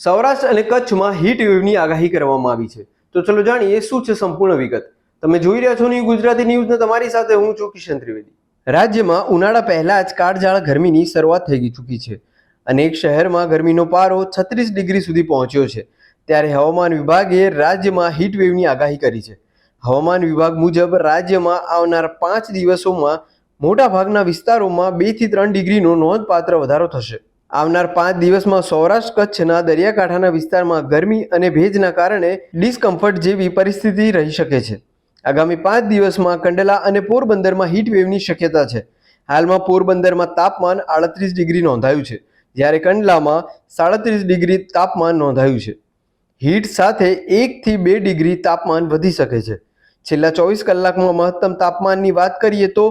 સૌરાષ્ટ્ર અને કચ્છમાં હીટ વેવની આગાહી કરવામાં આવી છે. તો ચલો જાણીએ શું છે સંપૂર્ણ વિગત? તમે જોઈ રહ્યા છો ન્યૂ ગુજરાતી ન્યૂઝને તમારી સાથે હું છું કિશન ત્રિવેદી. રાજ્યમાં ઉનાળા પહેલા જ કાળઝાળ ગરમીની શરૂઆત થઈ ચૂકી છે અનેક શહેરમાં ગરમીનો પારો છત્રીસ ડિગ્રી સુધી પહોંચ્યો છે. ત્યારે હવામાન વિભાગે રાજ્યમાં હીટ વેવની આગાહી કરી છે. હવામાન વિભાગ મુજબ રાજ્યમાં આવનાર પાંચ દિવસોમાં મોટાભાગના વિસ્તારોમાં બેથી ત્રણ ડિગ્રીનો નોંધપાત્ર વધારો થશે. આવનાર પાંચ દિવસમાં સૌરાષ્ટ્ર કચ્છના દરિયાકાંઠાના વિસ્તારમાં ગરમી અને ભેજના કારણે ડિસ્કમ્ફર્ટ જેવી પરિસ્થિતિ રહી શકે છે. આગામી પાંચ દિવસમાં કંડલા અને પોરબંદરમાં હીટ વેવની શક્યતા છે. હાલમાં પોરબંદરમાં તાપમાન આડત્રીસ ડિગ્રી નોંધાયું છે, જ્યારે કંડલામાં સાડત્રીસ ડિગ્રી તાપમાન નોંધાયું છે. હીટ સાથે એકથી બે ડિગ્રી તાપમાન વધી શકે છે. છેલ્લા ચોવીસ કલાકમાં મહત્તમ તાપમાનની વાત કરીએ તો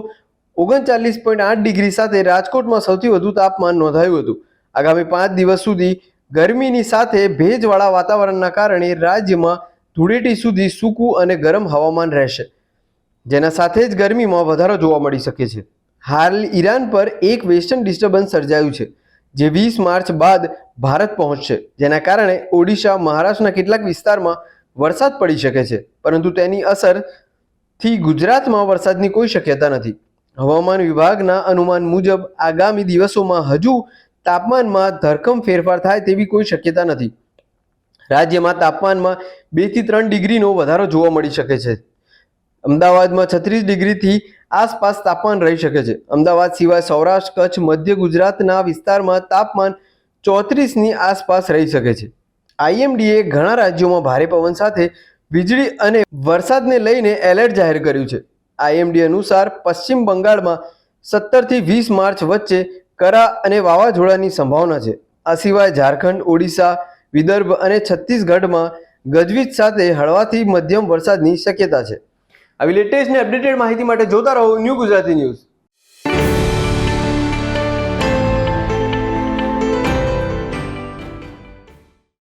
ઓગણચાલીસ પોઈન્ટ આઠ ડિગ્રી સાથે રાજકોટમાં સૌથી વધુ તાપમાન નોંધાયું હતું. આગામી પાંચ દિવસ સુધી ગરમીની સાથે ભેજવાળા વાતાવરણના કારણે રાજ્યમાં ધૂળેટી સુધી સૂકું અને ગરમ હવામાન રહેશે, જેના સાથે જ ગરમીમાં વધારો જોવા મળી શકે છે. હાલ ઈરાન પર એક વેસ્ટર્ન ડિસ્ટર્બન્સ સર્જાયું છે, જે વીસ માર્ચ બાદ ભારત પહોંચશે, જેના કારણે ઓડિશા, મહારાષ્ટ્રના કેટલાક વિસ્તારમાં વરસાદ પડી શકે છે, પરંતુ તેની અસરથી ગુજરાતમાં વરસાદની કોઈ શક્યતા નથી. હવામાન વિભાગના અનુમાન મુજબ, આગામી દિવસોમાં હજુ તાપમાનમાં ધરખમ ફેરફાર થાય તેવી કોઈ શક્યતા નથી. રાજ્યમાં તાપમાનમાં બેથી ત્રણ ડિગ્રીનો વધારો જોવા મળી શકે છે. અમદાવાદમાં છત્રીસ ડિગ્રીથી આસપાસ તાપમાન રહી શકે છે. અમદાવાદ સિવાય સૌરાષ્ટ્ર, કચ્છ, મધ્ય ગુજરાતના વિસ્તારમાં તાપમાન ચોત્રીસની આસપાસ રહી શકે છે. આઈએમડીએ ઘણા રાજ્યોમાં ભારે પવન સાથે વીજળી અને વરસાદને લઈને એલર્ટ જાહેર કર્યું છે. આઈએમડી અનુસાર પશ્ચિમ બંગાળમાં સત્તરથી વીસ માર્ચ વચ્ચે કરા અને વાવાઝોડાની સંભાવના છે. આ સિવાય ઝારખંડ, ઓડિશા, વિદર્ભ અને છત્તીસગઢમાં ગજવીજ સાથે હળવાથી મધ્યમ વરસાદની શક્યતા છે. આવી લેટેસ્ટ અપડેટેડ માહિતી માટે જોતા રહો ન્યૂ ગુજરાતી ન્યૂઝ.